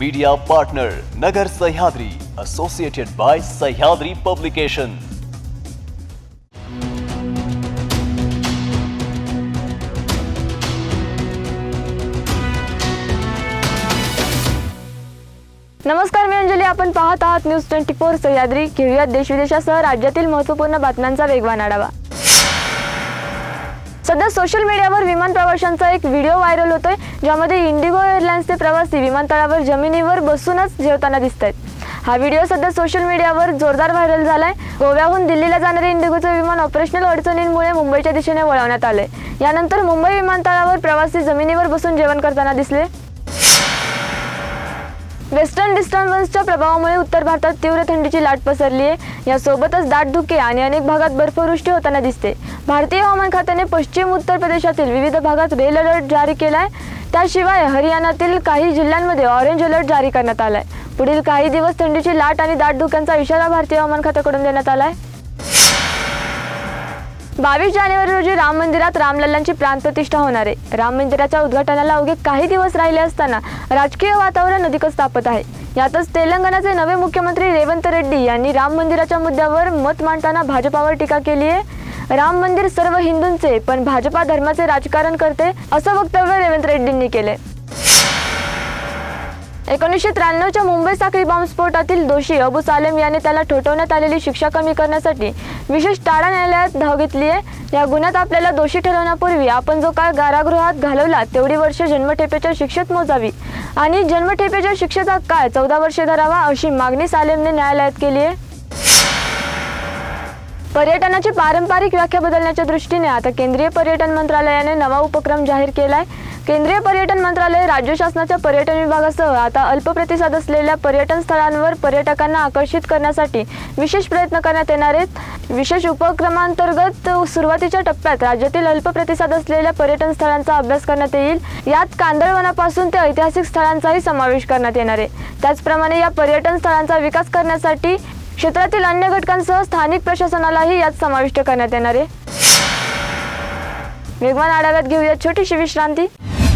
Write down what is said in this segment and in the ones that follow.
Media partner Nagar Sahyadri associated by Sahyadri publication नमस्कार मी अंजली. आपण पाहत आहात न्यूज ट्वेंटी फोर सह्याद्री. घेऊयात देशविदेशासह राज्यातील महत्त्वपूर्ण बातम्यांचा वेगवान आढावा. सध्या सोशल मीडियावर विमान प्रवाशांचा एक व्हिडिओ व्हायरल होतोय ज्यामध्ये इंडिगो एअरलाइन्सचे प्रवासी विमानतळावर जमिनीवर बसूनच जेवताना दिसत आहेत हा व्हिडिओ सध्या सोशल मीडियावर जोरदार व्हायरल झालाय. गोव्याहून दिल्लीला जाणारे इंडिगोचे विमान ऑपरेशनल अडचणींमुळे मुंबईच्या दिशेने वळवण्यात आले यानंतर मुंबई विमानतळावर प्रवासी जमिनीवर बसून जेवण करताना दिसले. वेस्टर्न डिस्टर्बन्सच्या प्रभावामुळे उत्तर भारतात तीव्र थंडीची लाट पसरली आहे यासोबतच दाट धुके आणि अनेक भागात बर्फवृष्टी होताना दिसते. भारतीय हवामान खात्याने पश्चिम उत्तर प्रदेशातील विविध भागात रेड अलर्ट जारी केला आहे त्याशिवाय हरियाणातील काही जिल्ह्यांमध्ये ऑरेंज अलर्ट जारी करण्यात आलाय. पुढील काही दिवस थंडीची लाट आणि दाट धुक्यांचा इशारा भारतीय हवामान खात्याकडून देण्यात आला आहे बावीस जानेवारी रोजी राम मंदिरात रामलल्लांची प्राणप्रतिष्ठा होणार आहे. राम मंदिराच्या उद्घाटनाला अवघे काही दिवस राहिले असताना राजकीय वातावरण अधिकच तापत आहे. यातच तेलंगणाचे नवे मुख्यमंत्री रेवंत रेड्डी यांनी राम मंदिराच्या मुद्द्यावर मत मांडताना भाजपावर टीका केली आहे. राम मंदिर सर्व हिंदूंचे पण भाजपा धर्माचे राजकारण करते असं वक्तव्य रेवंत रेड्डींनी केले एकोणीसशे त्र्याण्णवच्या मुंबई साखळी बॉम्बस्फोटातील दोषी अबू सालेम याने त्याला ठोठवण्यात आलेली शिक्षा कमी करण्यासाठी विशेष टाळा न्यायालयात धाव घेतली आहे. या गुन्ह्यात आपल्याला दोषी ठरवण्यापूर्वी आपण जो काळ कारागृहात घालवला तेवढी वर्ष जन्मठेपेच्या शिक्षेत मोजावी. आणि जन्मठेपेच्या शिक्षेचा काळ चौदा वर्षे धरावा अशी मागणी सालेमने न्यायालयात केली आहे. पर्यटनाची पारंपरिक व्याख्या बदलण्याच्या दृष्टीने आता केंद्रीय पर्यटन मंत्रालयाने नवा उपक्रम जाहीर केला आहे केंद्रीय पर्यटन मंत्रालय राज्य शासनाच्या पर्यटन विभागासह आता अल्प प्रतिसाद असलेल्या पर्यटन स्थळांवर पर्यटकांना आकर्षित करण्यासाठी विशेष प्रयत्न करण्यात येणार आहेत. विशेष उपक्रमांतर्गत सुरुवातीच्या टप्प्यात राज्यातील अल्प प्रतिसाद असलेल्या पर्यटन स्थळांचा अभ्यास करण्यात येईल. यात कांदळवनापासून ते ऐतिहासिक स्थळांचाही समावेश करण्यात येणार आहे. त्याचप्रमाणे या पर्यटन स्थळांचा विकास करण्यासाठी क्षेत्रातील अन्य घटकांसह स्थानिक प्रशासनालाही यात समाविष्ट करण्यात येणार आहे. वेगवान आढाव्यात घेऊया छोटीशी विश्रांती.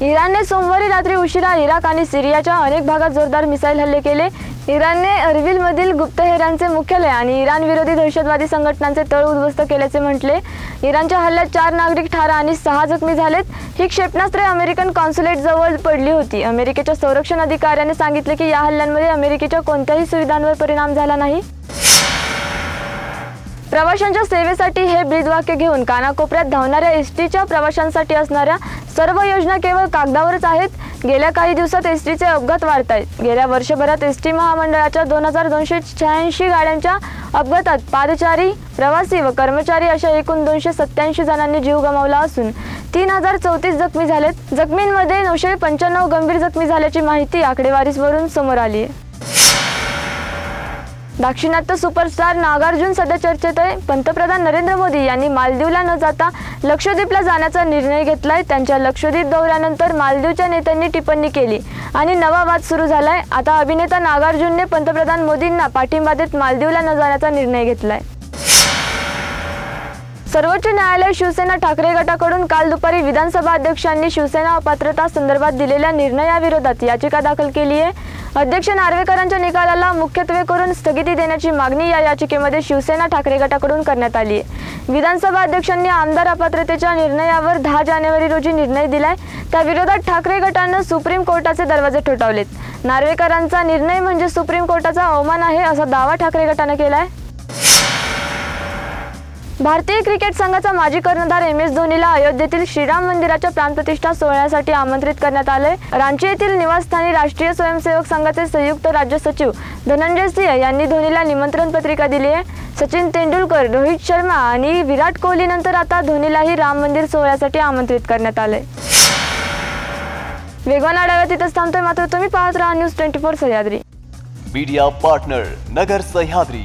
इराणने सोमवारी रात्री उशिरा इराक आणि सिरियाच्या अनेक भागात जोरदार मिसाईल हल्ले केले. इराणने अरविलमधील गुप्तहेरांचे मुख्यालय आणि इराण विरोधी दहशतवादी संघटनांचे तळ उद्ध्वस्त केल्याचे म्हटले. इराणच्या हल्ल्यात चार नागरिक ठार आणि सहा जखमी झालेत. ही क्षेपणास्त्रे अमेरिकन कॉन्सुलेट जवळ पडली होती. अमेरिकेच्या संरक्षण अधिकाऱ्याने सांगितले की या हल्ल्यांमध्ये अमेरिकेच्या कोणत्याही सुविधांवर परिणाम झाला नाही. प्रवाशांच्या सेवेसाठी हे ब्रीदवाक्य घेऊन कानाकोपऱ्यात धावणाऱ्या एस टीच्या प्रवाशांसाठी असणाऱ्या सर्व योजना केवळ कागदावरच आहेत. गेल्या काही दिवसात एस टीचे अपघात वाढत आहेत गेल्या वर्षभरात एस टी महामंडळाच्या दोन हजार दोनशे शहाऐंशी गाड्यांच्या अपघातात पादचारी प्रवासी व कर्मचारी अशा एकूण दोनशे सत्याऐंशी जणांनी जीव गमावला असून तीन हजार चौतीस जखमी झालेत. जखमींमध्ये नऊशे पंच्याण्णव गंभीर जखमी झाल्याची माहिती आकडेवारीवरून समोर आली आहे दाक्षिणात्य सुपरस्टार नागार्जुन सध्या चर्चेत आहे. पंतप्रधान नरेंद्र मोदी यांनी मालदीवला न जाता लक्षद्वीपला जाण्याचा निर्णय घेतलाय. त्यांच्या लक्षद्वीप दौऱ्यानंतर मालदीवच्या नेत्यांनी टिप्पणी केली आणि नवा वाद सुरू झालाय. आता अभिनेता नागार्जुनने पंतप्रधान मोदींना पाठिंबा देत मालदीवला न जाण्याचा निर्णय घेतलाय. सर्वोच्च न्यायालय शिवसेना ठाकरे गटाकडून काल दुपारी विधानसभा अध्यक्षांनी शिवसेना अपात्रता संदर्भात दिलेल्या निर्णयाविरोधात याचिका दाखल केली आहे अध्यक्ष नार्वेकरांच्या निकालाला मुख्यत्वे करून स्थगिती देण्याची मागणी या याचिकेमध्ये शिवसेना ठाकरे गटाकडून करण्यात आली आहे. विधानसभा अध्यक्षांनी आमदार अपात्रतेच्या निर्णयावर दहा जानेवारी रोजी निर्णय दिलाय. त्याविरोधात ठाकरे गटानं सुप्रीम कोर्टाचे दरवाजे ठोठावलेत. नार्वेकरांचा निर्णय म्हणजे सुप्रीम कोर्टाचा अवमान आहे असा दावा ठाकरे गटानं केलाय. भारतीय क्रिकेट संघाचा माजी कर्णधार एम एस धोनीला अयोध्येतील श्रीराम मंदिराच्या प्राणप्रतिष्ठा सोहळ्यासाठी आमंत्रित करण्यात आले रांची येथील निवासस्थानी राष्ट्रीय स्वयंसेवक संघाचे संयुक्त राज्य सचिव धनंजय सिंह यांनी धोनीला निमंत्रण पत्रिका दिली आहे. सचिन तेंडुलकर रोहित शर्मा आणि विराट कोहलीनंतर आता धोनीलाही राम मंदिर सोहळ्यासाठी आमंत्रित करण्यात आले वेगवान आढाव्यात तिथंच थांबतोय. मात्र तुम्ही पाहत राहा news twenty four Sahyadri. Media partner Nagar Sahyadri.